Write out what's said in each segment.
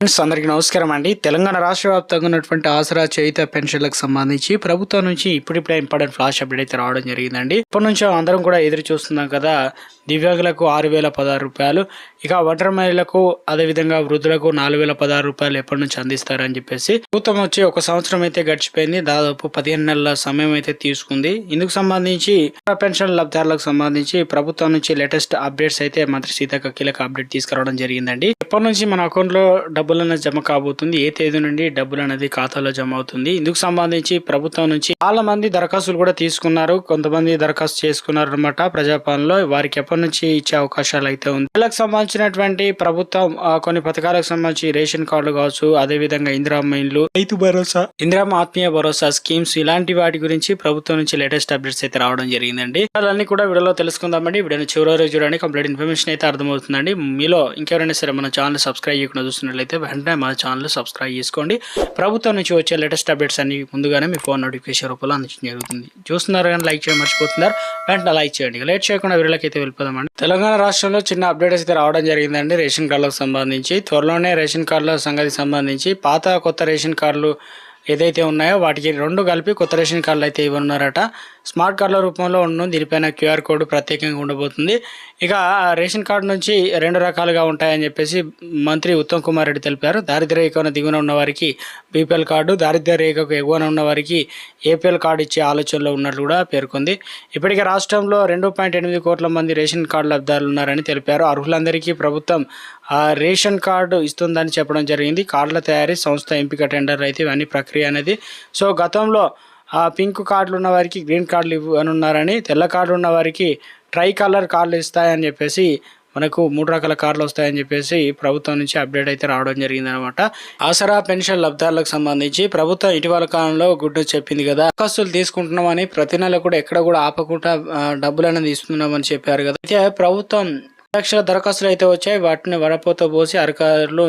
Friends అందరికీ నమస్కారం అండి. తెలంగాణ రాష్ట్ర వ్యాప్తంగా ఉన్నటువంటి ఆసరా చేయుత పెన్షన్లకు సంబంధించి ప్రభుత్వం నుంచి ఇప్పుడిప్పుడే ఇంపార్టెంట్ ఫ్లాష్ అప్డేట్ అయితే రావడం జరిగిందండి. ఇప్పటి నుంచి అందరం కూడా ఎదురు చూస్తున్నాం కదా దివ్యాంగులకు ఆరు వేల పదహారు రూపాయలు ఇక ఒంటరి మహిళలకు అదేవిధంగా వృద్ధులకు నాలుగు వేల పదహారు రూపాయలు ఎప్పటి నుంచి అందిస్తారని చెప్పేసి ప్రభుత్వం వచ్చి ఒక సంవత్సరం అయితే గడిచిపోయింది. దాదాపు పదిహేను నెలల సమయం అయితే తీసుకుంది. ఇందుకు సంబంధించి పెన్షన్ లబ్ధిదారులకు సంబంధించి ప్రభుత్వం నుంచి లేటెస్ట్ అప్డేట్స్ అయితే మంత్రి సీతక్క కీలక అప్డేట్ తీసుకురావడం జరిగిందండి. ఎప్పటి నుంచి మన అకౌంట్లో డబ్బులు అనేది జమ కాబోతుంది. ఏ తేదీ నుండి డబ్బులు అనేది ఖాతాలో జమ అవుతుంది. ఇందుకు సంబంధించి ప్రభుత్వం నుంచి చాలా మంది దరఖాస్తులు కూడా తీసుకున్నారు. కొంతమంది దరఖాస్తు చేసుకున్నారు అనమాట ప్రజాపాలనలో. వారికి ఎప్పటి నుంచి ఇచ్చే అవకాశాలు అయితే ఉంది. వీళ్ళకి సంబంధించినటువంటి ప్రభుత్వం కొన్ని పథకాలకు సంబంధించి రేషన్ కార్డులు కావచ్చు అదే విధంగా ఇందిరామ్మ ఇండ్లు రైతు భరోసా ఇందిరామ్మ ఆత్మీయ భరోసా స్కీమ్స్ ఇలాంటి వాటి గురించి ప్రభుత్వం నుంచి లేటెస్ట్ అప్డేట్స్ అయితే రావడం జరిగిందండి. అన్ని కూడా వీడియోలో తెలుసుకుందామండి. వీడియోని చివరి చూడండి. కంప్లీట్ ఇన్ఫర్మేషన్ అయితే అర్థమవుతుందండి. మీలో ఇంకెవరైనా సరే మన ఛానల్ సబ్స్క్రైబ్ చేయకుండా చూస్తున్నట్లయితే వెంటనే మన ఛానల్ సబ్స్క్రైబ్ చేసుకోండి. ప్రభుత్వం నుంచి వచ్చే లేటెస్ట్ అప్డేట్స్ అన్ని ముందుగానే మీ ఫోన్ నోటిఫికేషన్ రూపంలో అందించడం జరుగుతుంది. చూస్తున్నారు కానీ లైక్ చేయడం మర్చిపోతున్నారు. వెంటనే లైక్ చేయండి. లేట్ చేయకుండా వీడియోకి అయితే వెళ్ళిపోదామండి. తెలంగాణ రాష్ట్రంలో చిన్న అప్డేట్స్ అయితే రావడం జరిగిందండి. రేషన్ కార్డులకు సంబంధించి త్వరలోనే రేషన్ కార్డుల సంగతి సంబంధించి పాత కొత్త రేషన్ కార్డులు ఏదైతే ఉన్నాయో వాటికి రెండు కలిపి కొత్త రేషన్ కార్డులు అయితే ఇవ్వనున్నారట. స్మార్ట్ కార్డుల రూపంలో ఉండడం దీనిపైన క్యూఆర్ కోడ్ ప్రత్యేకంగా ఉండబోతుంది. ఇక ఆ రేషన్ కార్డు నుంచి రెండు రకాలుగా ఉంటాయని చెప్పేసి మంత్రి ఉత్తమ్ కుమార్ రెడ్డి తెలిపారు. దారిద్ర్య రేఖను దిగువన ఉన్న వారికి బీపీఎల్ కార్డు దారిద్ర్య రేఖకు ఎగువన ఉన్న వారికి ఏపీఎల్ కార్డు ఇచ్చే ఆలోచనలో ఉన్నట్లు కూడా పేర్కొంది. ఇప్పటికే రాష్ట్రంలో రెండు పాయింట్ ఎనిమిది కోట్ల మంది రేషన్ కార్డు లబ్ధారులు ఉన్నారని తెలిపారు. అర్హులందరికీ ప్రభుత్వం ఆ రేషన్ కార్డు ఇస్తుందని చెప్పడం జరిగింది. కార్డుల తయారీ సంస్థ ఎంపిక టెండర్ అయితే ఇవన్నీ ప్రక్రియ అనేది. సో గతంలో ఆ పింక్ కార్డులు ఉన్న వారికి గ్రీన్ కార్డులు ఇవ్వనున్నారని తెల్ల కార్డులు ఉన్న వారికి ట్రై కలర్ కార్డులు ఇస్తాయని చెప్పేసి మనకు మూడు రకాల కార్డులు వస్తాయని చెప్పేసి ప్రభుత్వం నుంచి అప్డేట్ అయితే రావడం జరిగింది అనమాట ఆసరా పెన్షన్ లబ్ధారులకు సంబంధించి ప్రభుత్వం ఇటీవల కాలంలో గుడ్డు చెప్పింది కదా దరఖాస్తులు తీసుకుంటున్నామని ప్రతి నెల కూడా ఎక్కడ కూడా ఆపకుండా డబ్బులు అనేది ఇస్తున్నామని చెప్పారు కదా. అయితే ప్రభుత్వం లక్షల దరఖాస్తులు అయితే వచ్చాయి. వాటిని వడపోత పోసి అధికారులు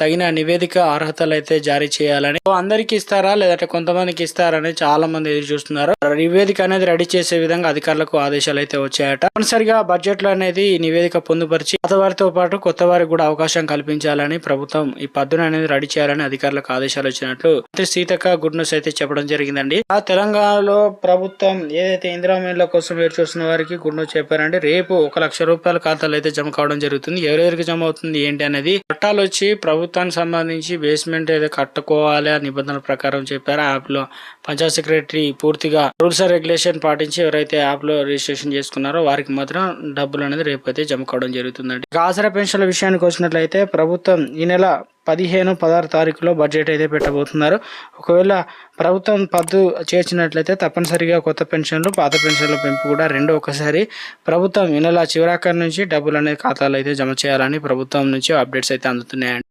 తగిన నివేదిక అర్హతలు అయితే జారీ చేయాలని అందరికి ఇస్తారా? లేదంటే కొంతమందికి ఇస్తారని చాలా మంది ఎదురు చూస్తున్నారు. నివేదిక అనేది రెడీ చేసే విధంగా అధికారులకు ఆదేశాలు అయితే వచ్చాయట. తప్పనిసరిగా బడ్జెట్లో అనేది ఈ నివేదిక పొందుపరిచి పాత వారితో పాటు కొత్త వారికి కూడా అవకాశం కల్పించాలని ప్రభుత్వం ఈ పద్దును అనేది రెడీ చేయాలని అధికారులకు ఆదేశాలు వచ్చినట్లు మంత్రి సీతక్క గుడ్ న్యూస్ అయితే చెప్పడం జరిగిందండి. ఆ తెలంగాణలో ప్రభుత్వం ఏదైతే ఇందిరామేళ్ళ కోసం ఎదురు చూస్తున్న వారికి గుడ్ న్యూస్ చెప్పారంటే రేపు ఒక లక్ష రూపాయల ఖాతాలు అయితే జమ కావడం జరుగుతుంది ఎవరెవరికి జమ అవుతుంది ఏంటి అనేది చట్టాలు వచ్చి ప్రభుత్వానికి సంబంధించి బేస్మెంట్ ఏదో కట్టుకోవాలి ఆ నిబంధనల ప్రకారం చెప్పారు. యాప్లో యాప్లో పంచాయత్ సెక్రటరీ పూర్తిగా రూల్స్ అండ్ రెగ్యులేషన్ పాటించి ఎవరైతే యాప్లో రిజిస్ట్రేషన్ చేసుకున్నారో వారికి మాత్రం డబ్బులు అనేది రేపు అయితే జమ కావడం జరుగుతుందండి. ఆసరా పెన్షన్ల విషయానికి వచ్చినట్లయితే ప్రభుత్వం ఈ నెల పదిహేను పదహారు తారీఖులో బడ్జెట్ అయితే పెట్టబోతున్నారు. ఒకవేళ ప్రభుత్వం పద్దు చేర్చినట్లయితే తప్పనిసరిగా కొత్త పెన్షన్లు పాత పెన్షన్ల పెంపు కూడా రెండు ఒకసారి. ప్రభుత్వం ఈ నెల చివరాఖరి నుంచి డబ్బులు అనేది ఖాతాలో అయితే జమ చేయాలని ప్రభుత్వం నుంచి అప్డేట్స్ అయితే అందుతున్నాయండి.